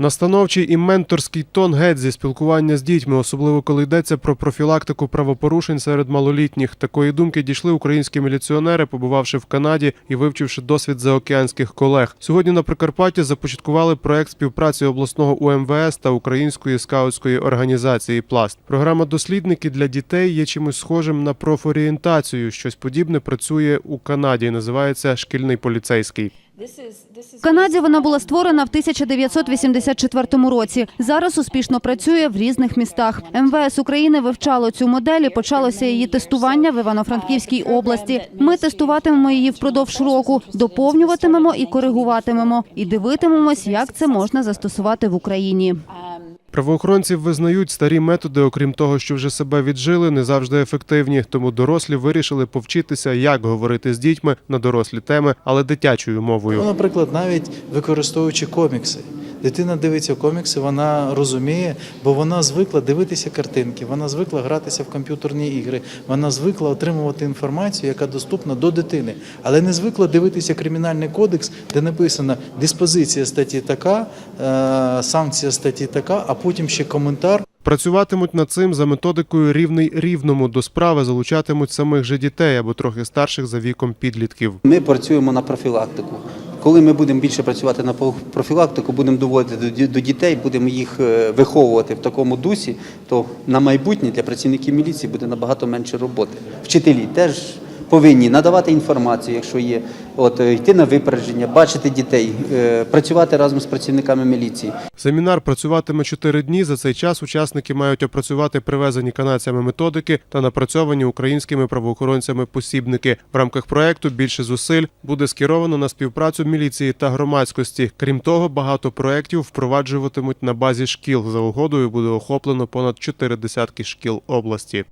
Настановчий і менторський тон геть зі спілкування з дітьми, особливо коли йдеться про профілактику правопорушень серед малолітніх. Такої думки дійшли українські міліціонери, побувавши в Канаді і вивчивши досвід заокеанських колег. Сьогодні на Прикарпатті започаткували проект співпраці обласного УМВС та української скаутської організації Пласт. Програма дослідники для дітей є чимось схожим на профорієнтацію. Щось подібне працює у Канаді. Називається шкільний поліцейський. В Канаді вона була створена в 1984 році. Зараз успішно працює в різних містах. МВС України вивчало цю модель і почалося її тестування в Івано-Франківській області. Ми тестуватимемо її впродовж року, доповнюватимемо і коригуватимемо, і дивитимемось, як це можна застосувати в Україні. Правоохоронці визнають старі методи, окрім того, що вже себе віджили, не завжди ефективні. Тому дорослі вирішили повчитися, як говорити з дітьми на дорослі теми, але дитячою Ну, мовою. наприклад, навіть використовуючи комікси. Дитина дивиться комікси, вона розуміє, бо вона звикла дивитися картинки, вона звикла гратися в комп'ютерні ігри, вона звикла отримувати інформацію, яка доступна до дитини, але не звикла дивитися кримінальний кодекс, де написано диспозиція статті така, е, санкція статті така, а потім ще коментар. Працюватимуть над цим за методикою рівний рівному до справи, залучатимуть самих же дітей або трохи старших за віком підлітків. Ми працюємо на профілактику. Коли ми будемо більше працювати на профілактику, будемо доводити до ді- до дітей, будемо їх е, виховувати в такому дусі, то на майбутнє для працівників міліції буде набагато менше роботи. Вчителі теж повинні надавати інформацію, якщо є, от е, йти на випередження, бачити дітей, е, працювати разом з працівниками міліції. Семінар працюватиме чотири дні. За цей час учасники мають опрацювати привезені канадцями методики та напрацьовані українськими правоохоронцями посібники. В рамках проекту більше зусиль буде скеровано на співпрацю міліції та громадськості. Крім того, багато проєктів впроваджуватимуть на базі шкіл. За угодою буде охоплено понад чотири десятки шкіл області.